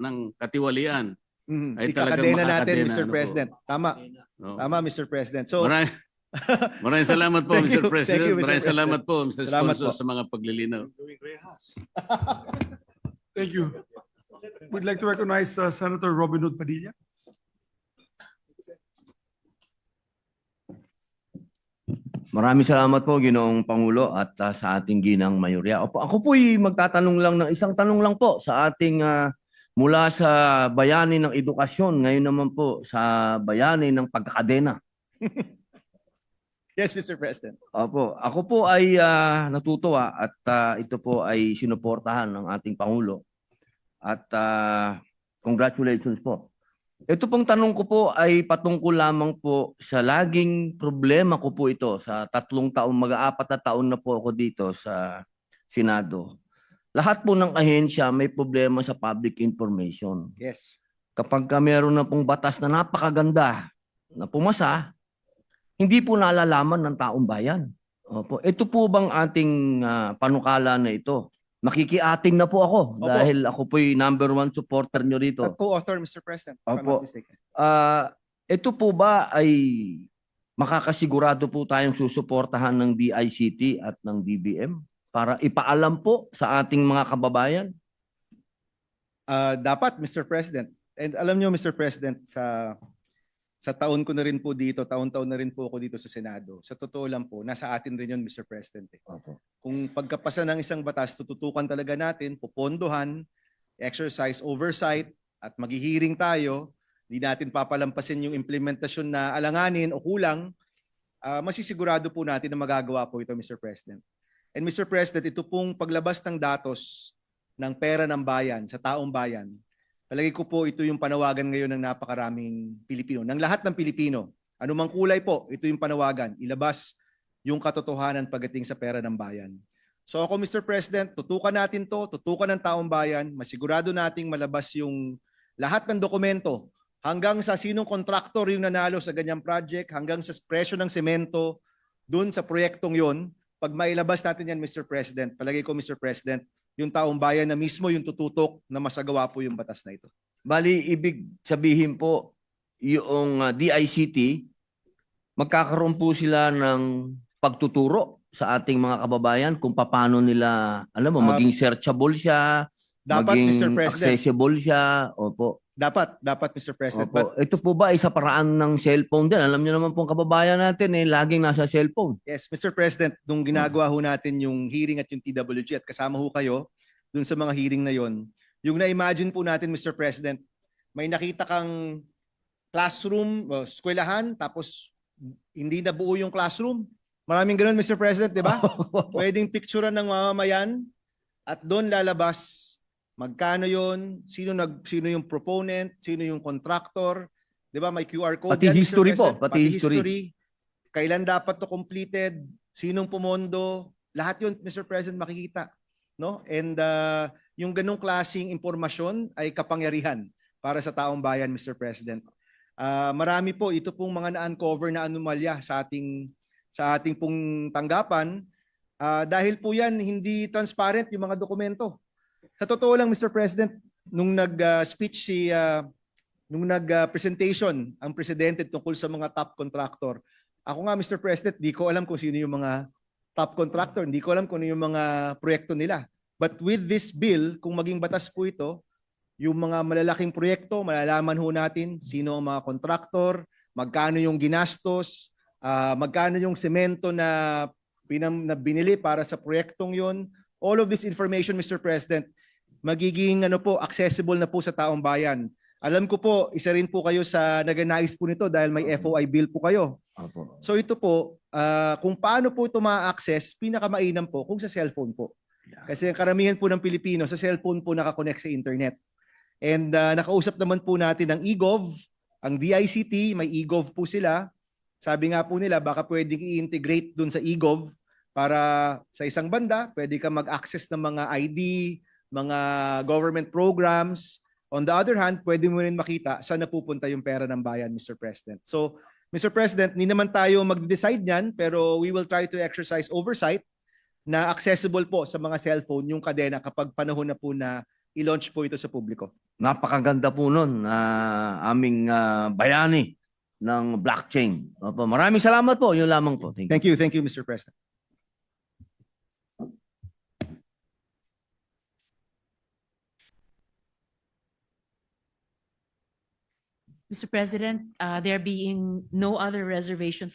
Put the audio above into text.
ng katiwalian. Mhm. Ay, Ikakadena talagang natin, makakadena, Mr. ano po. President. Tama. No? Tama, Mr. President. So, Maraming, maraming salamat po, Mr. you. President. You, Mr. Maraming salamat po, Mr. Salamat Sponsor, po. sa mga paglilinaw. Thank you. Would like to recognize uh, Senator Robin Hood Padilla. Maraming salamat po, Ginoong Pangulo at ah, sa ating ginang mayorya. Opo, ako po'y magtatanong lang ng isang tanong lang po sa ating ah, mula sa bayani ng edukasyon, ngayon naman po sa bayani ng pagkakadena. yes, Mr. President. Opo, ako po ay ah, natutuwa at ah, ito po ay sinuportahan ng ating Pangulo. At ah, congratulations po. Ito pong tanong ko po ay patungkol lamang po sa laging problema ko po ito sa tatlong taon, mag-aapat na taon na po ako dito sa Senado. Lahat po ng ahensya may problema sa public information Yes. kapag ka meron na pong batas na napakaganda na pumasa, hindi po nalalaman ng taong bayan. Opo. Ito po bang ating ah, panukala na ito? Makikiating na po ako Opo. dahil ako po'y number one supporter nyo rito. At co-author, Mr. President. Opo. Ah, ito po ba ay makakasigurado po tayong susuportahan ng DICT at ng DBM para ipaalam po sa ating mga kababayan? Ah, dapat, Mr. President. And alam nyo, Mr. President, sa sa taon ko na rin po dito, taon-taon na rin po ako dito sa Senado. Sa totoo lang po, nasa atin rin yun, Mr. President. eh. Kung pagkapasa ng isang batas, tututukan talaga natin, pupondohan, exercise oversight, at maghihiring tayo, di natin papalampasin yung implementasyon na alanganin o kulang, ah, masisigurado po natin na magagawa po ito, Mr. President. And Mr. President, ito pong paglabas ng datos ng pera ng bayan sa taong bayan, palagi ko po ito yung panawagan ngayon ng napakaraming Pilipino, ng lahat ng Pilipino. Anumang kulay po, ito yung panawagan. Ilabas yung katotohanan pagdating sa pera ng bayan. So ako, Mr. President, tutukan natin to, tutukan ng taong bayan, masigurado nating malabas yung lahat ng dokumento hanggang sa sinong kontraktor yung nanalo sa ganyang project, hanggang sa presyo ng semento, dun sa proyektong yon. Pag mailabas natin yan, Mr. President, palagay ko, Mr. President, yung taong bayan na mismo yung tututok na masagawa po yung batas na ito. Bali, ibig sabihin po, yung uh, DICT, magkakaroon po sila ng pagtuturo sa ating mga kababayan kung paano nila, alam mo, Ah, maging searchable siya, Dapat, maging Mr. President, accessible siya. Opo. dapat, dapat, Mr. President. Opo. But Ito po ba isa paraan ng cellphone din? Alam niyo naman pong kababayan natin eh, laging nasa cellphone. yes, Mr. President, nung ginagawa ho natin yung hearing at yung TWG at kasama ho kayo dun sa mga hearing na yon, yung na-imagine po natin, Mr. President, may nakita kang classroom, o eskwelahan, tapos hindi na buo yung classroom. Maraming ganun, Mr. President, di ba? Pwedeng picturean ng mamamayan at doon lalabas magkano yon, sino nag sino yung proponent, sino yung contractor, 'di ba? May QR code Pati yan, history po, President. pati history. Kailan dapat to completed, sinong pumondo, lahat 'yon Mr. President makikita, no? And uh, yung ganung klasing impormasyon ay kapangyarihan para sa taong bayan, Mr. President. Ah, marami po ito pong mga na-uncover na anomalya sa ating sa ating pong tanggapan Ah, dahil po yan hindi transparent yung mga dokumento. Sa totoo lang Mr. President, nung nag-speech si ah, nung nag-presentation ang presidente tungkol sa mga top contractor. Ako nga Mr. President, di ko alam kung sino yung mga top contractor, hindi ko alam kung ano yung mga proyekto nila. But with this bill, kung maging batas po ito, yung mga malalaking proyekto, malalaman ho natin sino ang mga contractor, magkano yung ginastos, ah, magkano yung semento na pinam, na binili para sa proyektong yon. All of this information, Mr. President, magiging ano po, accessible na po sa taong bayan. Alam ko po, isa rin po kayo sa naganais po nito dahil may FOI bill po kayo. So ito po, ah, kung paano po ito ma-access, pinakamainam po kung sa cellphone po. Kasi ang karamihan po ng Pilipino sa cellphone po nakakonect sa internet. And ah, nakausap naman po natin ang eGov, ang DICT, may eGov po sila. Sabi nga po nila, baka pwedeng i-integrate dun sa eGov para sa isang banda, pwede ka mag-access ng mga ID, mga government programs. On the other hand, pwede mo rin makita saan napupunta yung pera ng bayan, Mr. President. So, Mr. President, hindi naman tayo mag-decide niyan, pero we will try to exercise oversight na accessible po sa mga cellphone yung kadena kapag panahon na po na i-launch po ito sa publiko. Napakaganda po nun na aming ah, bayani ng blockchain. Opo, maraming salamat po. Yun lamang po. Thank you. Thank you, thank you, Mr. President. Mr. President, uh, there being no other reservation for